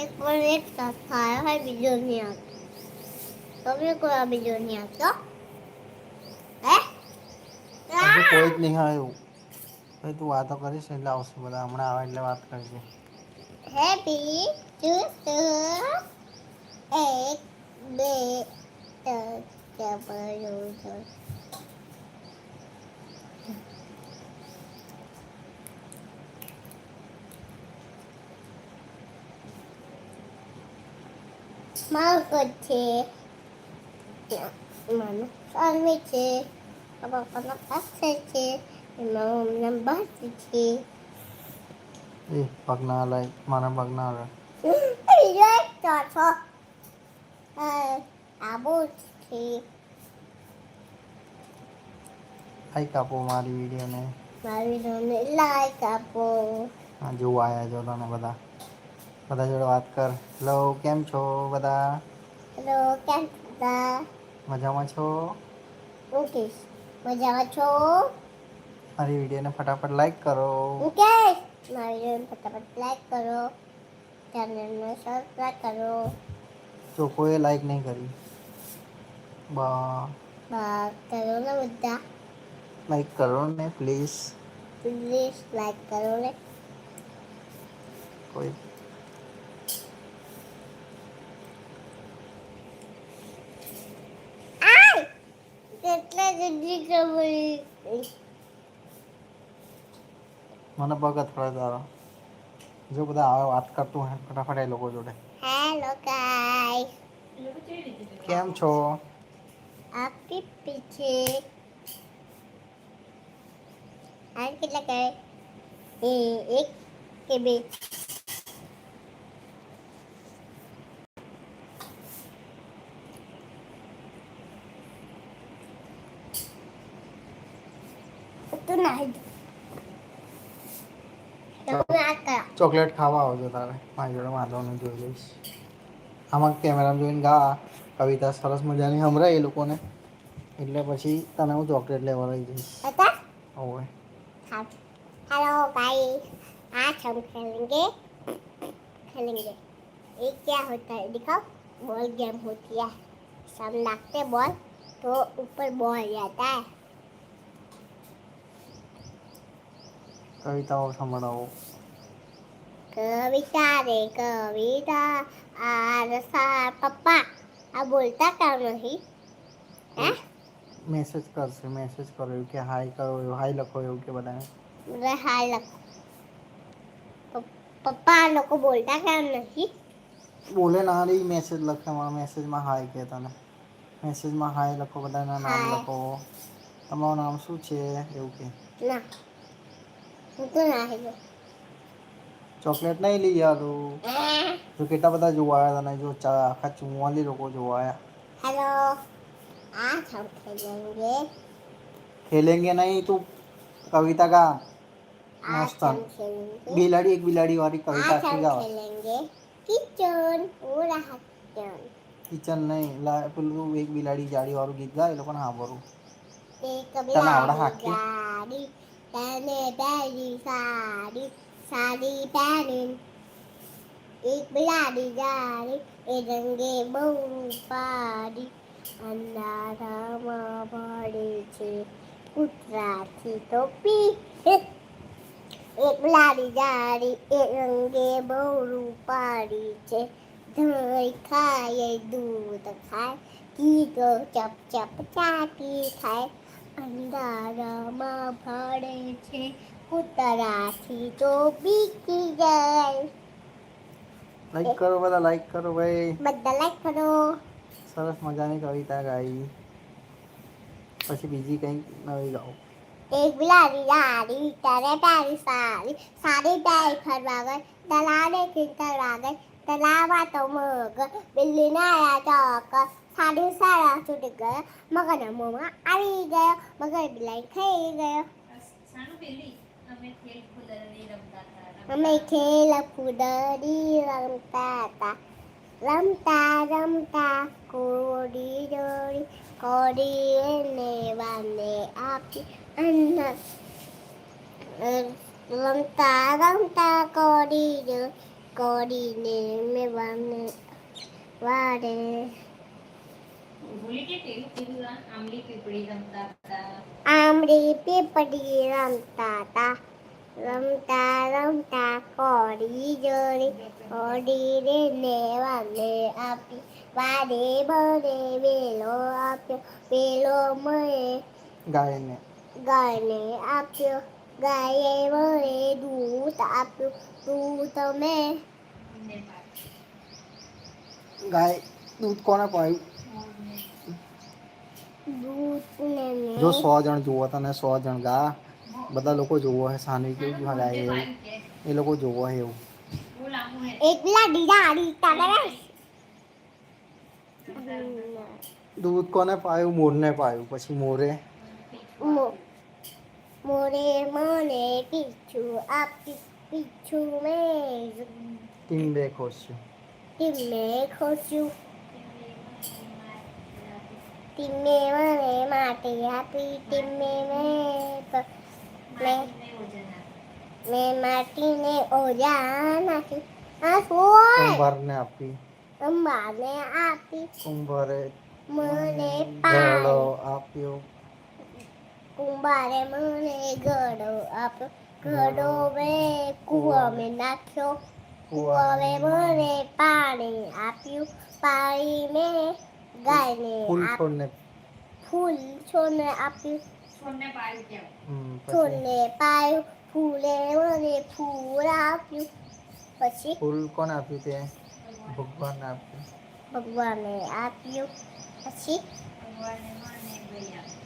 એક પણ એક સાથ હોય બીજો નહીં આવતો તમે કોઈ બીજો નહીં આવતો? હે? હજુ કોઈ જ નહીં આવ્યું. ભાઈ તું વાતો કરીશ એટલે આવશે બધા. હમણાં આવે એટલે વાત કરજે. હેપી ટુ એક બે ત્રણ ચાર પાંચ છ સાત મારું છે મને સામે છે પપ્પાના પાસે છે એમાં મમ્મીના બસ છે એ પગ ના લાય મારા પગ ના લાય બીજો એક ચોથો આબુ છે આઈ કાપો મારી વિડીયોને મારી નામે લાઈક આપો હા જોવા આવ્યા છો તમે બધા બધા જોડે વાત કર. હેલો કેમ છો બધા? હેલો કેમ હતા મજામાં છો? મુકેશ મજામાં છો? મારી વિડીયોને ફટાફટ લાઈક કરો. મુકેશ મારી વિડીયોને ફટાફટ લાઈક કરો. ચેનલને સબસ્ક્રાઇબ કરો. તો કોઈ લાઈક નહીં કરી બા. બા કરો ને બધા. લાઈક કરો ને પ્લીઝ પ્લીઝ લાઈક કરો ને. કોઈ મને પગ અથડાય તારો જો બધા આવે વાત કરતું હે ફટાફટ એ લોકો જોડે હેલો ગાઈસ કેમ છો આપકે પીછે આ કેટલા કહે એક કે બે ચોકલેટ ખાવા આવજો તારે મારી જોડે વાંધવાનું જોઈ લઈશ આમાં કેમેરામાં જોઈને ગા કવિતા સરસ મજાની સંભળાય એ લોકોને એટલે પછી તને હું ચોકલેટ લેવા લઈ જઈશ बता ઓવે हाँ हेलो गाइस आज हम खेलेंगे खेलेंगे ये क्या होता है दिखाओ बॉल गेम होती है सब लागते बॉल तो ऊपर बॉल जाता है કવિતાઓ સંભળાવો कविता रे कविता आर सार पप्पा આ બોલતા કામ નહીં હે મેસેજ કરશે મેસેજ કરો એવું કે હાય કરો એવું હાય લખો એવું કે બધાને બધા હાલ લખો પ- પપ્પા આ લોકો બોલતા કામ નહીં બોલે ના રે મેસેજ લખે મારા મેસેજમાં હાય કે તને મેસેજમાં હાય લખો બધાના નામ Hi. લખો તમારું નામ શું છે એવું કે ના હું તો નાહી ગયો ચોકલેટ નહીં લઈ યારું જો કેટલા બધા જોવા આવ્યા તને જો ચા આખા ચુમ્માલી લોકો જોવા આવ્યા हेलो आज हम खेलेंगे ખેલેંગે નહીં તું કવિતા गा आज मस्त हम खेलेंगे બિલાડી એક બિલાડી વાળી કવિતા आज આખી हम ગાવ खेलेंगे किचन पूरा किचन કિચન નહીં લા પેલું એક બિલાડી જાડી વાળું ગીત ગાય એ લોકોને સાંભળવું एक તને આવડે बिलाड़ी હાકી? गाड़ी तने पहली साड़ी સાડી પહેરીન એક બિલાડી જારી એ રંગે બહુ પાડી. અંધારામાં ભળે છે કૂતરાથી તો પી એક બિલાડી જારી એ રંગે બહુ પાડી છે. ધોઈ ખાય, દૂધ ખાય કીધો ચપ ચપ ચાટી ખાય. અંધારામાં ભળે છે કૂતરાથી તો બીકી જાય. લાઈક કરો બધા લાઈક કરો ભાઈ. બધા લાઈક કરો. સરસ મજાની કવિતા ગાઈ. પછી બીજી કંઈક નવી ગાઓ. એક બિલાડી લાડી તારે તારી સારી સારી તારી ફરવા ગઈ. તલાડે ખીતરવા ગઈ તલાવા તો મગ. બિલ્લી નાયા ચોક સાડી સારા છૂટી ગયા. મગરના મોમાં આવી ગયો મગર બિલાડી ખાઈ ગયો. સાનું પેલી? અમે ખેલ ખુદરડી રમતા હતા અમે ખેલ કુદરી રમતા હતા રમતા રમતા કોડી દોડી કોડી એને વાને આપી અન્ન અ, રમતા રમતા કોડી દોડી કરીને મેં વાને વારે ભૂલી કે પેલું કીધું આ આંબલી પીપળી રમતા હતા? રમતા રમતા કોડી જોડી કોડી રે ને વાને આપી. વારે મને વેલો આપ્યો વેલો મને ગાયને. ગાયને આપ્યો. ગાયે મને દૂધ આપ્યું. દૂધ મેં ગાય દૂધ કોને પાયું જો સો જણ જુઓ તને સો જણ ગા બધા લોકો જોવો હે સાનવી કેવું ગાય એવું એ લોકો જોવો હે એવું બહુ લાંબુ હે એકલા દીદા દીતા દૂધ કોને પાયું મોરને પાયું પછી મોરે મો- મોરે મને પીછું આપી પીછું મેં ટીંબે ખોશ્યું ટીમે ખોચ્યું ટીમે મને માટે આપી ટીમે મેં પ- મેં મેં માટીને ઓજા નાખી આ શું કુંભારને આપી અંબાને આપી કુંભારે મને ઘડો પાડો આપ્યો કુંભારે મને ગળો આપ્યો ગળો મેં કૂવામાં નાખ્યો કૂવામે મને પાણી આપ્યું પાણી મેં ગાયને ફૂલ આપ- છોડને ફૂલ છોડને આપ્યું છોડને પાડ્યું કેવું હમ, પછી છોડને પાયું ફૂલે મને ફૂલ આપ્યું પછી ફૂલ કોને આપ્યું તે ભગવાનને આપ્યું ભગવાને આપ્યું પછી ભગવાને મને ભાઈ આપ્યું.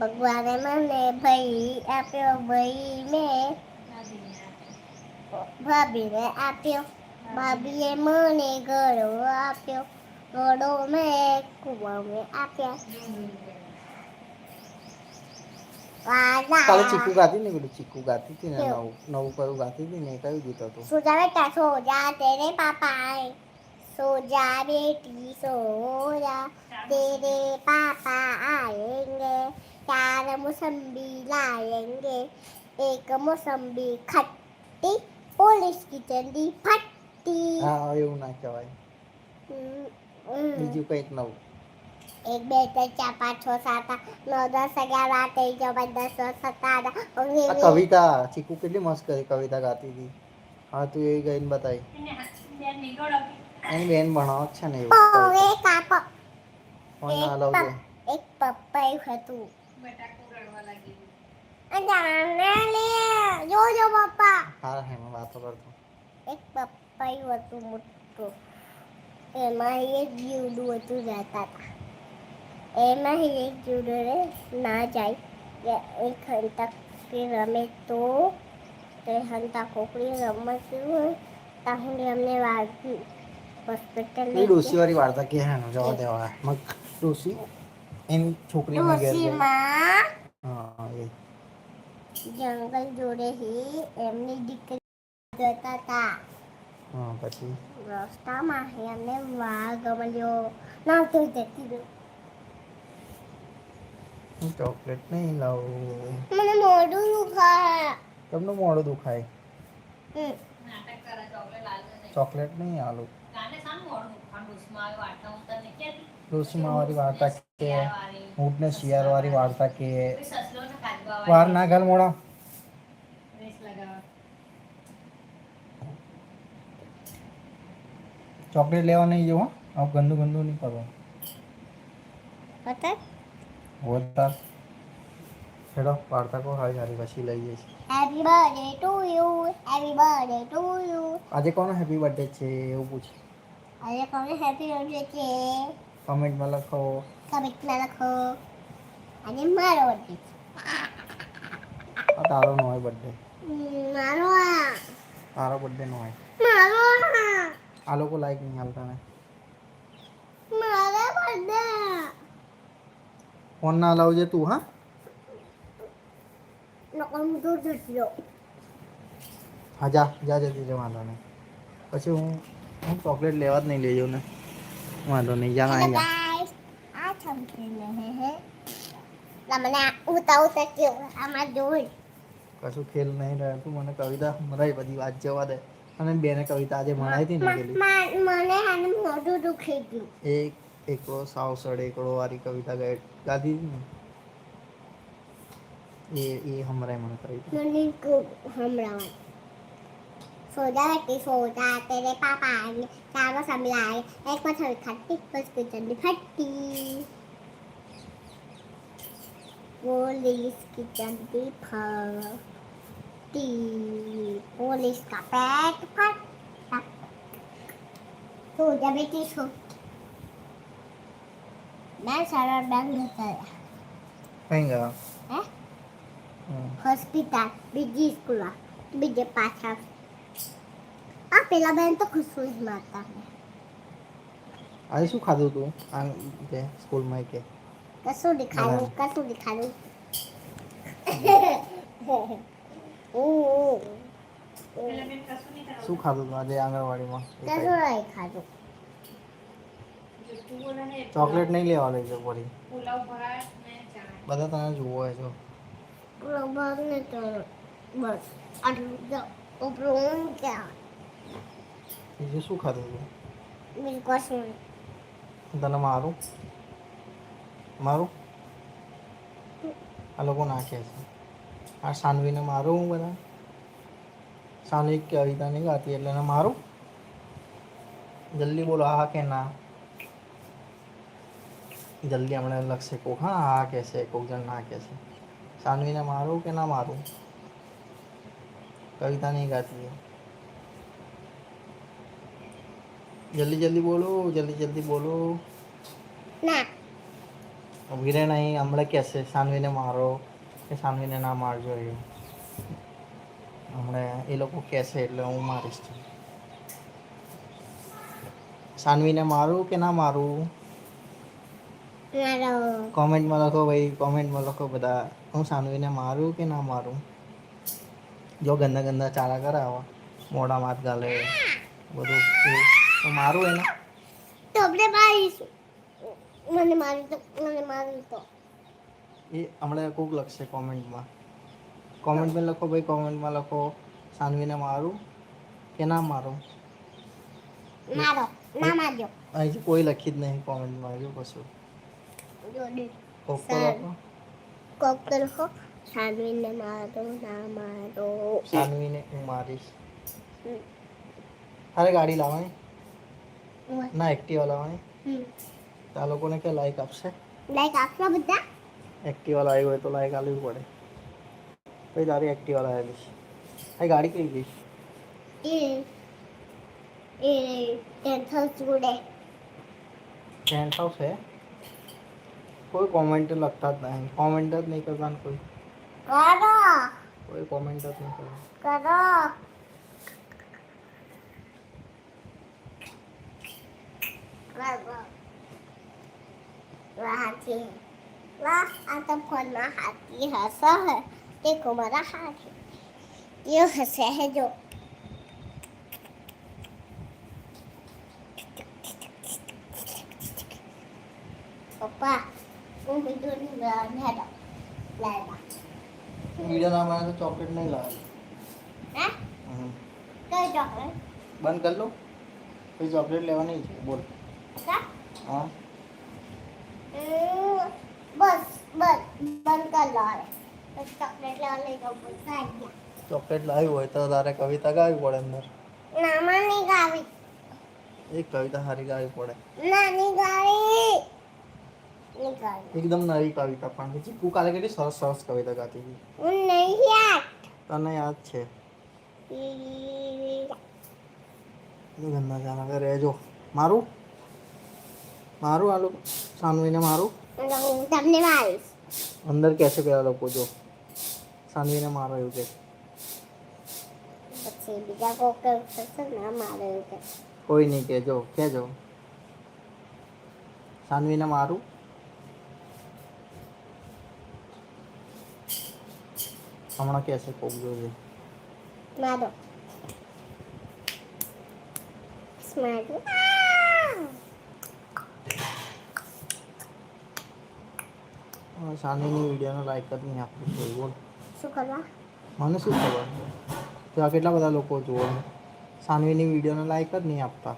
ભગવાને મને ભાઈ આપ્યો ભાઈ મેં દાદીને આપ્યું. ભાભીને આપ્યો ભાભીએ મને ગળો આપ્યો ઘોડો મેં કુવો આપ્યા. ચીકુ ગાતી ને પેલું ચીકુ ગાતી હતી ને નવું નવું કયું ગાતી હતી ને કયું ગીત હતું. સોજા બેટા સોજા તેરે પાપા સોજા બેટી સોજા તેરે પાપા આયેંગે ચાર મોસંબી લાયેંગે. એક મોસંબી ખટ્ટી પોલીસ કી ચંદી ફટ્ટી. હા એવું ના કહેવાય. બીજું કંઈક નવું. એક બે ત્રણ ચાર પાંચ છ સાત નવ દસ અગિયાર બાર તેર ચૌદ દસ દસ સત્તર આ કવિતા ચીકુ કેટલી મસ્ત કરી કવિતા ગાતી હતી. હા તું એ ગઈને બતાવી. એને બેન ભણાવ છે ને એવું. ના હલાવજે એક પપ્પાયું હતું. જો જો પપ્પા. હા હે વાતો કરતો. એક પપ્પાયું હતું મોટું. એમાં એક જીવડું હતું રહેતા હતા એમાં એક જીવડું ના જાય. એક હંતા રમે તો તે હંતા કોકરી રમતું ત્યાં અમને વાગ્યું હોસ્પિટલ એ ડોસી વાળી વાર્તા કે હે જવા દેવા. મગ ડોસી એની છોકરીના ઘેર ગઈ હા એ. જંગલ જોડે હી એમની દીકરી જતા હતા હા પછી રસ્તામાં એમને વાઘ મળ્યો ના તો જતી રહ્યો હું ચોકલેટ નહીં લાવું મને મોઢું દુખાય તમને મોડું દુખાય હમ. નાટક કરે ચોકલેટ નહીં. ચોકલેટ નહીં આલું મોઢું? ઉસ્માવી વાર્તા કે શિયાળવાળી. ઊંટને શિયાળ વાળી વાર્તા કે. વાર ના ઘાલ મોડા ચોકલેટ લેવા નહીં જવું હો. ગંદુ ગંદુ નહીં કરવું. પતા હોતા હેડો વાર્તા કો હાય હારી પછી લઈ જઈશ. Happy birthday to you happy birthday to you આજે કોનો હેપી બર્થડે છે એવું પૂછ. આજે કોનો હેપી બર્થડે છે? કમેન્ટમાં લખો. કમેન્ટમાં લખો. આજે મારો બર્થડે આ તારો નો હોય બર્થડે મારો આ. તારો બર્થડે નો હોય. મારો આ આ લોકો લાઈક નહીં હાલતા ને મારો બર્થડે ફોન ના લાવજે તું હા નકર હું તો જતી રહું હા જા જા જતી રહે વાંધો નહીં પછી હું હું ચોકલેટ લેવા જ નહીં લઈ જાઉં ને વાંધો નહીં જા હેલો અહીં જા ગાઈસ આ ચમકીને હે હે તમને આ ઉતા ઉતા કેવું આમાં જોઈ કશું ખેલ નહીં રહે તું મને કવિતા મરાઈ બધી વાત જવા દે અને બેને કવિતા આજે મનાઈ હતી ને પેલી મને હાને મોઢું દુખે ગયું એક એકડો સાવસડ એકડો વારી કવિતા ગાધી ને એ એ હમરાય મને કવિતા મને હમરાય સોદાટી સોદા તેરે પાપા આગે ચારો સમલાય એક પર ખટ્ટી બસ કિચન ફટ્ટી બોલીસ કિચન દી ફર फटी पुलिस का पेट फटा सोजा बेटी सो मैं सारा डंग હતા કઈ ગયા હે હમ. હોસ્પિટલ બીજી સ્કૂલમાં બીજે પાછા આ પેલા બેન તો ખુશું જ મારતા આજે શું ખાધું તું આ તે સ્કૂલમાં કે કશું દેખાડું કશું દેખાડું શું ખાધું તું આજે આંગણવાડીમાં. નહીં ખાધું. ચોકલેટ નહીં લેવા લઈ જાવ ચણા. બધા તને જોવો હોય તો. બસ. આટલું બીજું શું ખાધું તું? બીજું કશું તને મારું? મારું? આ લોકો નાખે છે. આ સાનવીને મારું હું બધા સાનવી કવિતા નહીં ગાતી એટલે એને મારું જલ્દી બોલો હા કે ના જલ્દી હમણાં લખશે કોક હા હા કહેશે કોક જણ ના કહેશે સાનવીને મારું કે ના મારું કવિતા નહીં ગાતી એ. જલ્દી જલ્દી બોલો જલ્દી જલ્દી બોલો ના વીરે નહીં હમણાં કહેશે સાનવીને મારો કે સાનવીને ના મારજો એ. હમણાં એ લોકો કહેશે એટલે હું મારીશ સાનવીને મારું કે ના મારું? કોમેન્ટમાં લખો ભાઈ કોમેન્ટમાં લખો બધા. હું સાનવીને મારું કે ના મારું? જો ગંદા ગંદા ચારા કરાવો મોડા માથ ગાલે બધું તો મારું એને? તો આપણે મારીશું. મને મારી તો મને મારી તો એ હમણાં કોક લખશે કોમેન્ટમાં. કોમેન્ટમાં લખો ભાઈ કોમેન્ટમાં લખો સાનવીને મારું કે ના મારું? મારો ના મારજો. અહીંથી કોઈ લખી જ નહીં કોમેન્ટમાં આવ્યું કશું. કોક તો લખો. કોક તો લખો. સાનવીને મારો ના મારો. સાનવીને હું મારીશ. અરે ગાડી લાવવાની? ના એક્ટિવા લાવવાની. આ લોકોને કે લાઈક આપશે? લાઈક આપશો બધા? એક્ટિવા લાવી હોય તો લાઈક આપવી પડે પછી તારી એક્ટિવા લાવેલી છે આ ગાડી કઈ ગઈ એ એ ટેન્થ જોડે ટેન્ટ હાઉસ છે કોઈ કોમેન્ટ લખતા જ નહીં કોમેન્ટ જ નહીં કરતા ને કોઈ કરો કોઈ કોમેન્ટ જ નહીં કરતા કરો કરો વાહ હાથી વાહ वाह आता फरमा हाथी हंसा है देखो मेरा हाथ ये हंसे है जो। पापा वो वीडियो नहीं बनाने दो लाएगा वीडियो ना बनाए तो चॉकलेट नहीं लाएगा हैं? हम्म। क्या चॉकलेट। बंद कर लो। कोई चॉकलेट लेवा नहीं बोल। क्या? हाँ। બસ બસ બંધ કર લો હવે. ચોકલેટ લેવા લઈ જાઉં પૈસા ગયા ચોકલેટ લાવી હોય તો તારે કવિતા ગાવી પડે અંદર. નામાની ગાવી. એક કવિતા સારી ગાવી પડે. નાની ગાવી. ગાવી. એકદમ નવી કવિતા પણ. તું કાલે કેટલી સરસ સરસ કવિતા ગાતી હતી? હું નહીં યાદ. તને યાદ છે? ગંદા જાના રહેજો. મારું? મારું આલું સાનવીને મારું? હું તમને મારીશ અંદર કહેશે પેલા લોકો જો. સાનવીને મારો એવું કે પછી બીજા કોક થશે ના મારે એવું કે કોઈ નહીં કહેજો કહેજો. સાનવીને મારું. હમણાં કહેશે કોક જોજે મારો. સ્માર્ટ. સાનવીની વિડીયોને લાઈક જ નહીં બોલ શું કરવા? મને શું ખબર? તો આ કેટલા બધા લોકો જુઓ સાનવીની વિડીયોને લાઈક જ નહીં આપતા.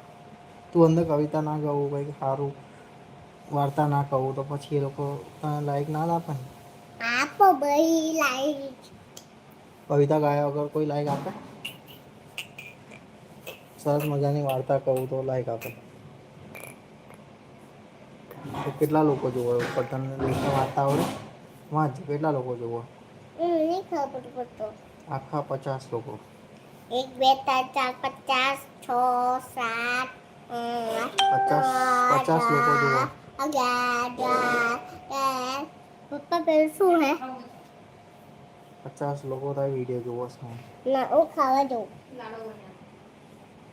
તું અંદર કવિતા ના કહું કંઈક સારું વાર્તા ના કહું તો પછી એ લોકો તને લાઈક ના આપે આપો ભાઈ લાઈક કવિતા ગાયા વગર કોઈ લાઈક આપે? સરસ મજાની વાર્તા કહું તો લાઈક આપે. કેટલા લોકો જોવે ઉપર તને લીખે વાર્તા આવડે વાંચ કેટલા લોકો જોવે નહીં ખબર પડતો આખા પચાસ લોકો એક બે ત્રણ ચાર પચાસ છ સાત આઠ પચાસ પચાસ લોકો જોવે અગિયાર બાર તેર પપ્પા પેલું શું હે પચાસ લોકો તારી વિડીયો જોવો છે ના હું ખાવા દઉં લાડો બન્યા.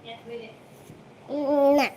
યાદ કરી લે. ના